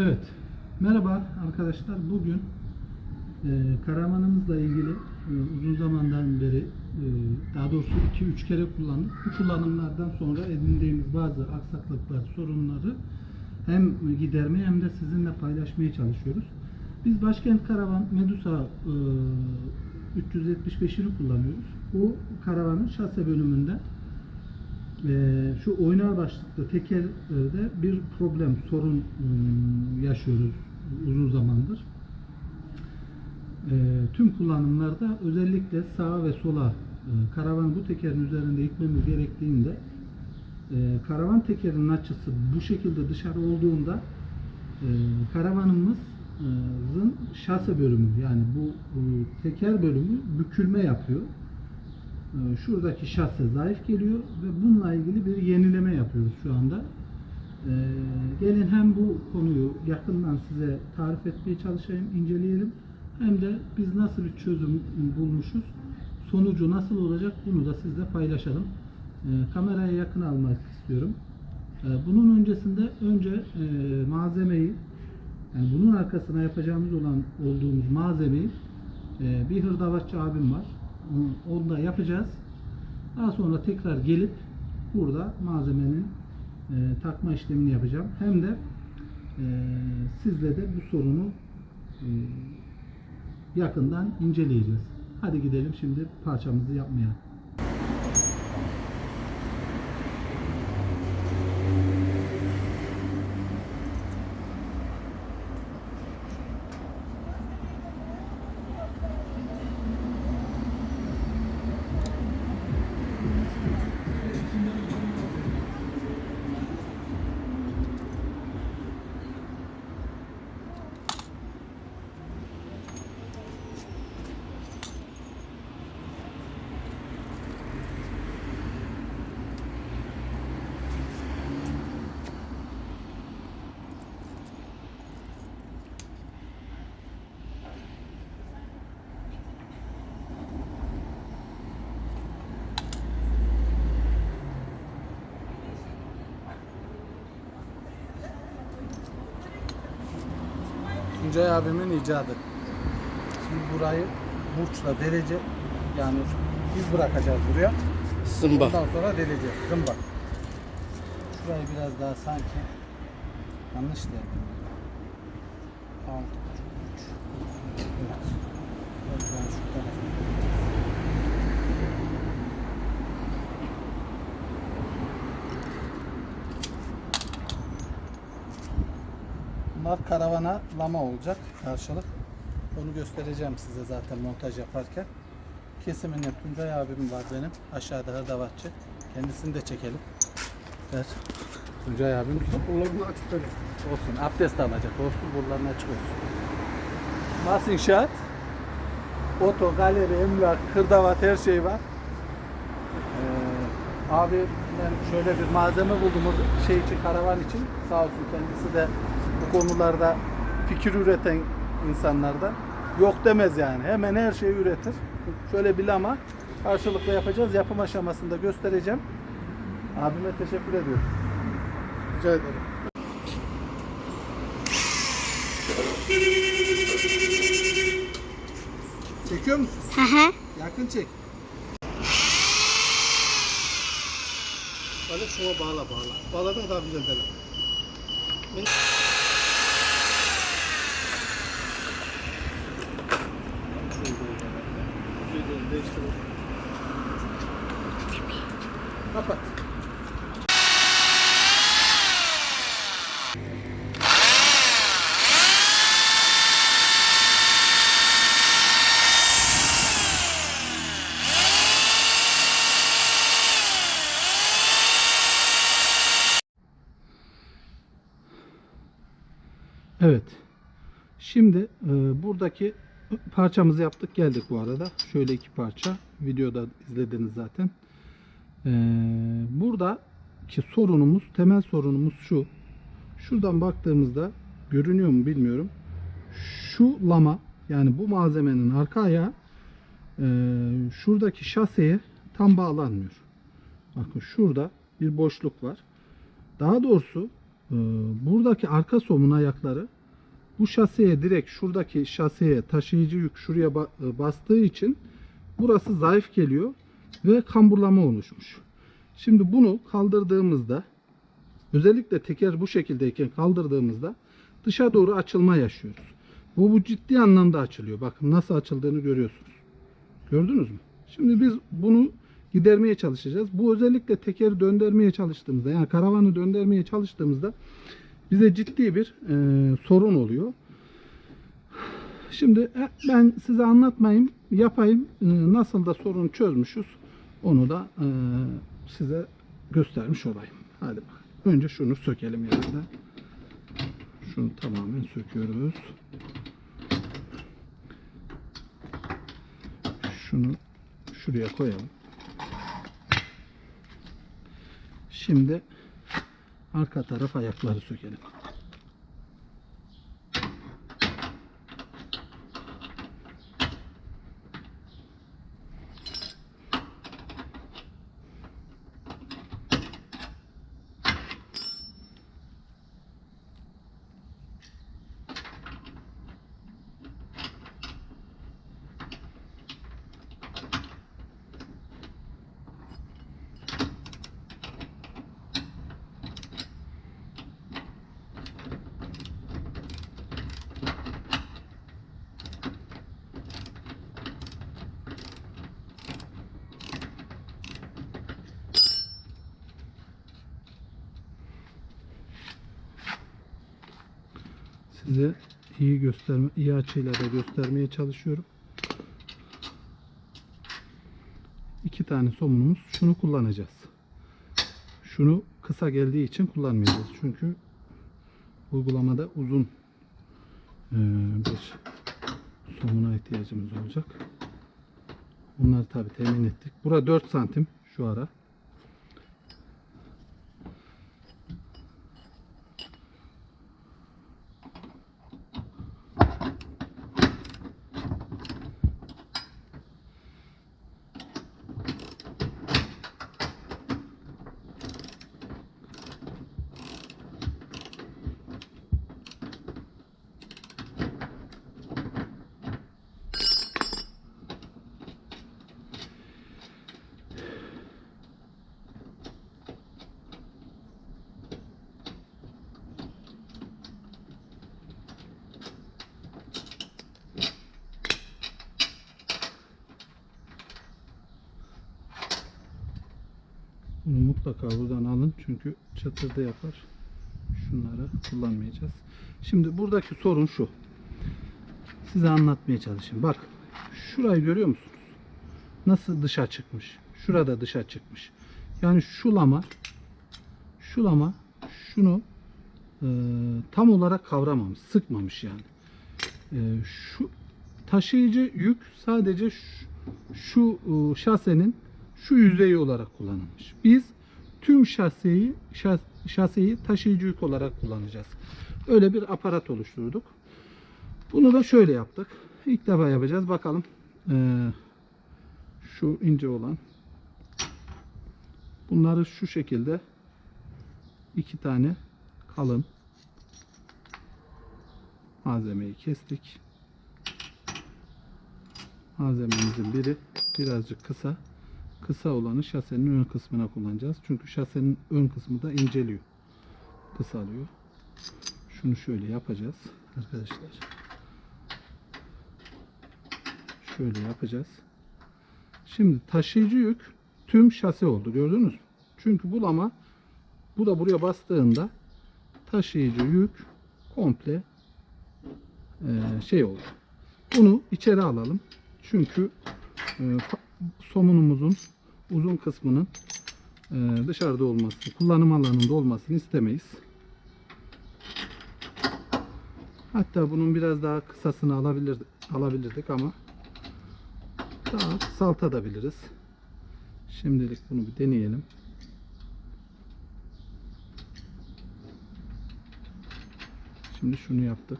Evet. Merhaba arkadaşlar. Bugün e, karavanımızla ilgili e, uzun zamandan beri e, daha doğrusu 2-3 kere kullandık. Bu kullanımlardan sonra edindiğimiz bazı aksaklıklar, sorunları hem gidermeye hem de sizinle paylaşmaya çalışıyoruz. Biz Başkent Karavan Medusa e, 375'ini kullanıyoruz. Bu karavanın şase bölümünde ee, şu oynar başlıklı tekerde bir problem, sorun ım, yaşıyoruz uzun zamandır. Ee, tüm kullanımlarda özellikle sağa ve sola e, karavan bu tekerin üzerinde itmemiz gerektiğinde e, karavan tekerinin açısı bu şekilde dışarı olduğunda e, karavanımızın şase bölümü yani bu e, teker bölümü bükülme yapıyor. Ee, şuradaki şase zayıf geliyor ve bununla ilgili bir yenileme yapıyoruz şu anda. Ee, gelin hem bu konuyu yakından size tarif etmeye çalışayım, inceleyelim. Hem de biz nasıl bir çözüm bulmuşuz, sonucu nasıl olacak bunu da sizle paylaşalım. Ee, kameraya yakın almak istiyorum. Bunun öncesinde önce e, malzemeyi, yani bunun arkasına yapacağımız olan olduğumuz malzemeyi e, bir hırdavatçı abim var. Onu, onu da yapacağız. Daha sonra tekrar gelip burada malzemenin e, takma işlemini yapacağım. Hem de e, sizle de bu sorunu e, yakından inceleyeceğiz. Hadi gidelim şimdi parçamızı yapmaya. Tuncay abimin icadı. Şimdi burayı burçla derece yani biz bırakacağız buraya. Zımba. Ondan sonra deleceğiz. Zımba. Şurayı biraz daha sanki yanlış derdim. Altı buçuk, üç. Evet. Biraz daha şu tarafa. Bunlar karavana lama olacak karşılık. Onu göstereceğim size zaten montaj yaparken. Kesiminde Tuncay abim var benim. Aşağıda hırdavatçı. Kendisini de çekelim. Ver. Tuncay abim Bunların açık böyle. olsun. Abdest alacak. Olsun. Buraların açık olsun. Mas inşaat. Oto, galeri, emlak, hırdavat her şey var. Ee, abi ben şöyle bir malzeme buldum şey için karavan için. Sağ olsun kendisi de bu konularda fikir üreten insanlardan. Yok demez yani. Hemen her şeyi üretir. Şöyle bir lama karşılıklı yapacağız. Yapım aşamasında göstereceğim. Abime teşekkür ediyorum. Rica ederim. Çekiyor musun? Hı hı. Yakın çek. Böyle şuna bağla bağla. Bağladın daha güzel dene. Kapat. Evet. Şimdi e, buradaki parçamızı yaptık geldik bu arada. Şöyle iki parça. Videoda izlediniz zaten. E, buradaki sorunumuz, temel sorunumuz şu. Şuradan baktığımızda görünüyor mu bilmiyorum. Şu lama yani bu malzemenin arka ayağı e, şuradaki şaseye tam bağlanmıyor. Bakın şurada bir boşluk var. Daha doğrusu Ee, buradaki arka somun ayakları bu şaseye direkt şuradaki şaseye taşıyıcı yük şuraya e, bastığı için burası zayıf geliyor ve kamburlama oluşmuş. Şimdi bunu kaldırdığımızda özellikle teker bu şekildeyken kaldırdığımızda dışa doğru açılma yaşıyoruz. Bu, bu ciddi anlamda açılıyor. Bakın nasıl açıldığını görüyorsunuz. Gördünüz mü? Şimdi biz bunu gidermeye çalışacağız. Bu özellikle tekeri döndürmeye çalıştığımızda yani karavanı döndürmeye çalıştığımızda bize ciddi bir e, sorun oluyor. Şimdi e, ben size anlatmayayım, yapayım. E, nasıl da sorunu çözmüşüz onu da e, size göstermiş olayım. Hadi bakalım. Önce şunu sökelim yerden. Şunu tamamen söküyoruz. Şunu şuraya koyalım. Şimdi arka taraf ayakları sökelim. Size iyi gösterme, iyi açıyla da göstermeye çalışıyorum. İki tane somunumuz. Şunu kullanacağız. Şunu kısa geldiği için kullanmayacağız. Çünkü uygulamada uzun eee, bir somuna ihtiyacımız olacak. Bunları tabi temin ettik. Bura 4 santim şu ara. Bunu mutlaka buradan alın çünkü çatırda yapar. Şunları kullanmayacağız. Şimdi buradaki sorun şu. Size anlatmaya çalışayım. Bak şurayı görüyor musunuz? Nasıl dışa çıkmış? Şurada dışa çıkmış. Yani şu lama şu lama şunu e, tam olarak kavramamış, sıkmamış yani. E, şu taşıyıcı yük sadece şu, şu e, şasenin şu yüzeyi olarak kullanılmış. Biz tüm şaseyi şas, şaseyi taşıyıcı yük olarak kullanacağız. Öyle bir aparat oluşturduk. Bunu da şöyle yaptık. İlk defa yapacağız. Bakalım. Ee, şu ince olan. Bunları şu şekilde iki tane kalın malzemeyi kestik. Malzememizin biri birazcık kısa. Kısa olanı şasenin ön kısmına kullanacağız. Çünkü şasenin ön kısmı da inceliyor. Kısalıyor. Şunu şöyle yapacağız arkadaşlar. Şöyle yapacağız. Şimdi taşıyıcı yük tüm şase oldu. Gördünüz mü? Çünkü bulama bu da buraya bastığında taşıyıcı yük komple eee, şey oldu. Bunu içeri alalım. Çünkü somunumuzun uzun kısmının eee, dışarıda olması, kullanım alanında olmasını istemeyiz. Hatta bunun biraz daha kısasını alabilir, alabilirdik ama daha kısaltabiliriz. Şimdilik bunu bir deneyelim. Şimdi şunu yaptık.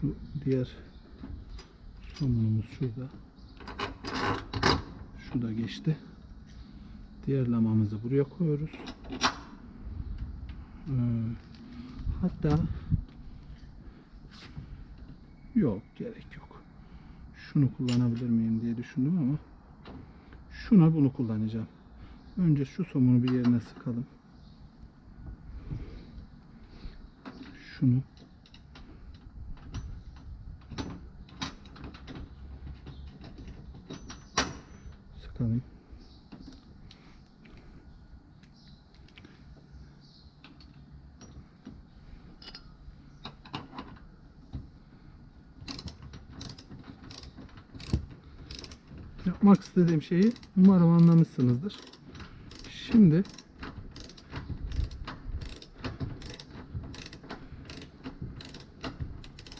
Şu diğer somunumuz şurada. Şu da geçti. Diğer lamamızı buraya koyuyoruz. Ee, hatta yok gerek yok. Şunu kullanabilir miyim diye düşündüm ama şuna bunu kullanacağım. Önce şu somunu bir yerine sıkalım. Şunu sıkalım. Yapmak istediğim şeyi umarım anlamışsınızdır. Şimdi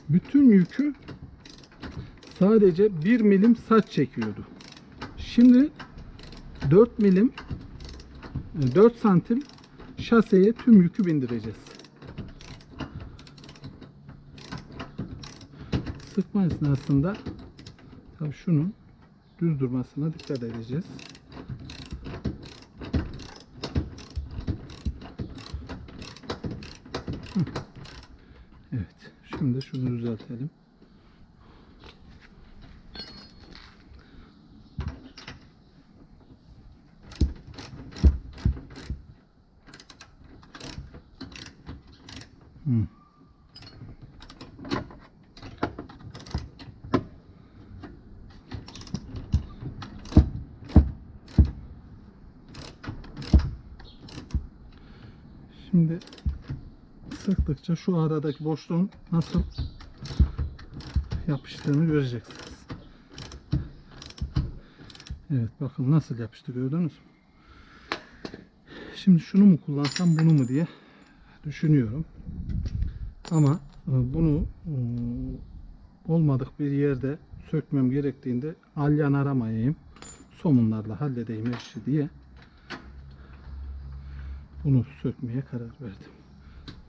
bütün yükü sadece 1 milim saç çekiyordu. Şimdi 4 milim 4 santim şaseye tüm yükü bindireceğiz. Sıkma esnasında tabii şunun düz durmasına dikkat edeceğiz. Evet. Şimdi şunu düzeltelim. Şimdi sıktıkça şu aradaki boşluğun nasıl yapıştığını göreceksiniz. Evet bakın nasıl yapıştı gördünüz mü? Şimdi şunu mu kullansam bunu mu diye düşünüyorum. Ama bunu olmadık bir yerde sökmem gerektiğinde alyan aramayayım. Somunlarla halledeyim işi diye bunu sökmeye karar verdim.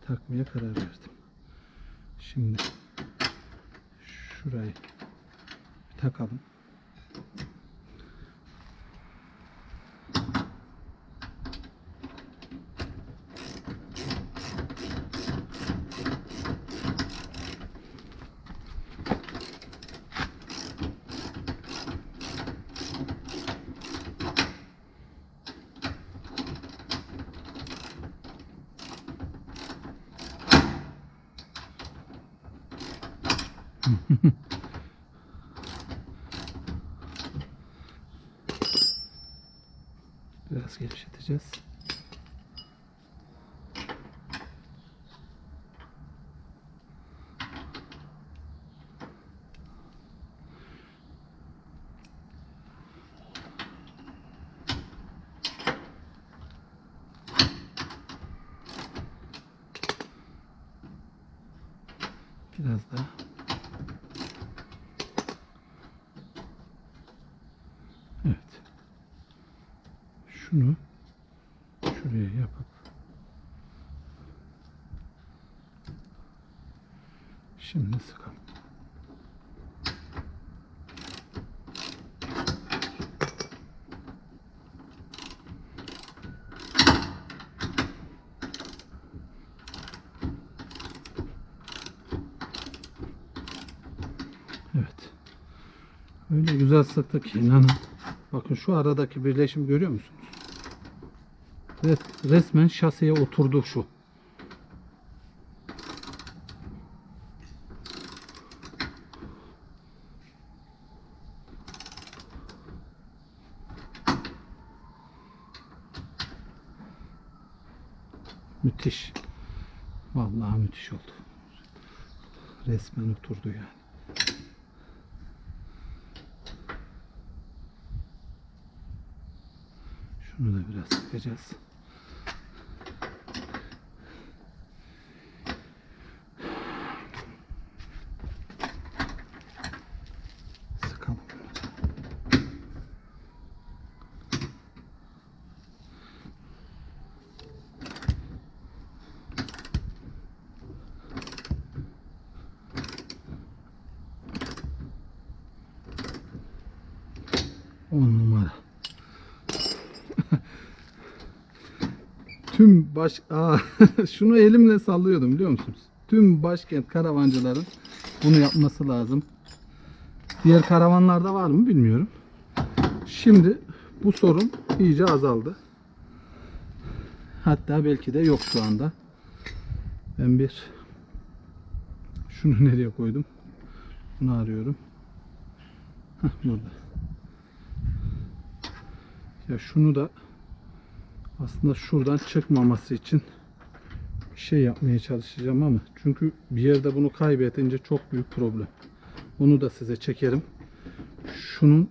Takmaya karar verdim. Şimdi şurayı takalım. Biraz gevşeteceğiz. Biraz daha. Evet. Şunu şuraya yapıp şimdi sıkalım. Öyle güzel sıktık inanın. Bakın şu aradaki birleşim görüyor musunuz? Res- Resmen şaseye oturdu şu. Müthiş. Vallahi müthiş oldu. Resmen oturdu yani. Şunu da biraz sıkacağız. Tüm baş Aa, şunu elimle sallıyordum biliyor musunuz? Tüm başkent karavancıların bunu yapması lazım. Diğer karavanlarda var mı bilmiyorum. Şimdi bu sorun iyice azaldı. Hatta belki de yok şu anda. Ben bir şunu nereye koydum? Bunu arıyorum. Heh, burada. Ya şunu da aslında şuradan çıkmaması için bir şey yapmaya çalışacağım ama çünkü bir yerde bunu kaybedince çok büyük problem. Bunu da size çekerim. Şunun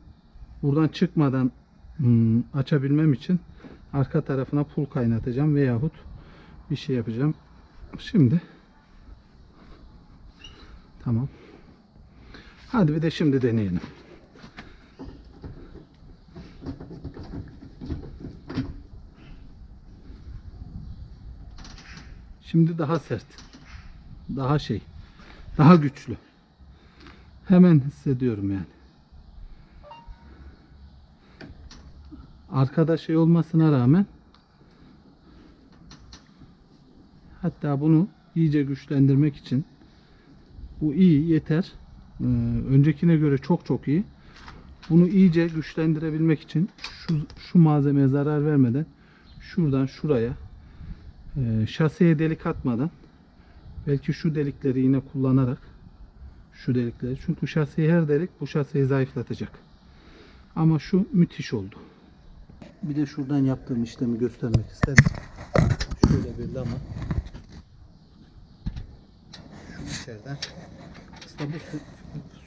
buradan çıkmadan hmm, açabilmem için arka tarafına pul kaynatacağım veyahut bir şey yapacağım. Şimdi tamam. Hadi bir de şimdi deneyelim. Şimdi daha sert. Daha şey. Daha güçlü. Hemen hissediyorum yani. Arkada şey olmasına rağmen hatta bunu iyice güçlendirmek için bu iyi yeter. Ee, öncekine göre çok çok iyi. Bunu iyice güçlendirebilmek için şu, şu malzemeye zarar vermeden şuradan şuraya şaseye delik atmadan belki şu delikleri yine kullanarak şu delikleri çünkü şaseye her delik bu şaseyi zayıflatacak. Ama şu müthiş oldu. Bir de şuradan yaptığım işlemi göstermek isterim. Şöyle bir lama. Şu içeriden. Aslında bu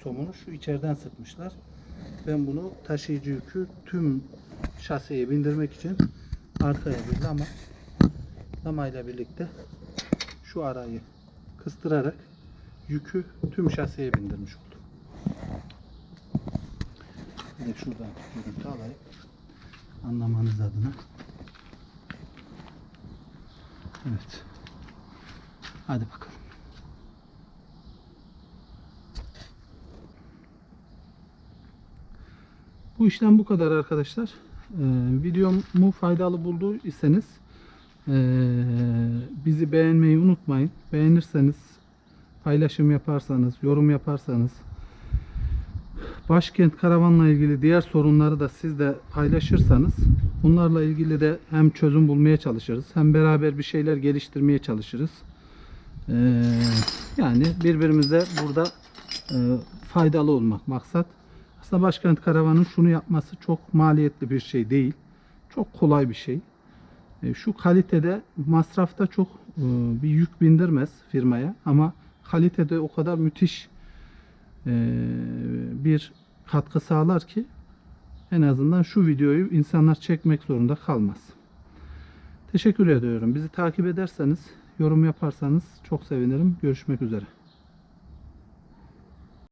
somunu şu içeriden sıkmışlar. Ben bunu taşıyıcı yükü tüm şaseye bindirmek için arkaya bir lama lamayla birlikte şu arayı kıstırarak yükü tüm şaseye bindirmiş oldum. Bir de şuradan görüntü alayım. Anlamanız adına. Evet. Hadi bakalım. Bu işlem bu kadar arkadaşlar. Ee, videomu faydalı bulduysanız bizi beğenmeyi unutmayın. Beğenirseniz, paylaşım yaparsanız, yorum yaparsanız, Başkent karavanla ilgili diğer sorunları da siz de paylaşırsanız bunlarla ilgili de hem çözüm bulmaya çalışırız hem beraber bir şeyler geliştirmeye çalışırız. Ee, yani birbirimize burada e, faydalı olmak maksat. Aslında Başkent Karavan'ın şunu yapması çok maliyetli bir şey değil. Çok kolay bir şey. E, şu kalitede masrafta çok e, bir yük bindirmez firmaya ama kalitede o kadar müthiş e, bir katkı sağlar ki en azından şu videoyu insanlar çekmek zorunda kalmaz. Teşekkür ediyorum. Bizi takip ederseniz, yorum yaparsanız çok sevinirim. Görüşmek üzere.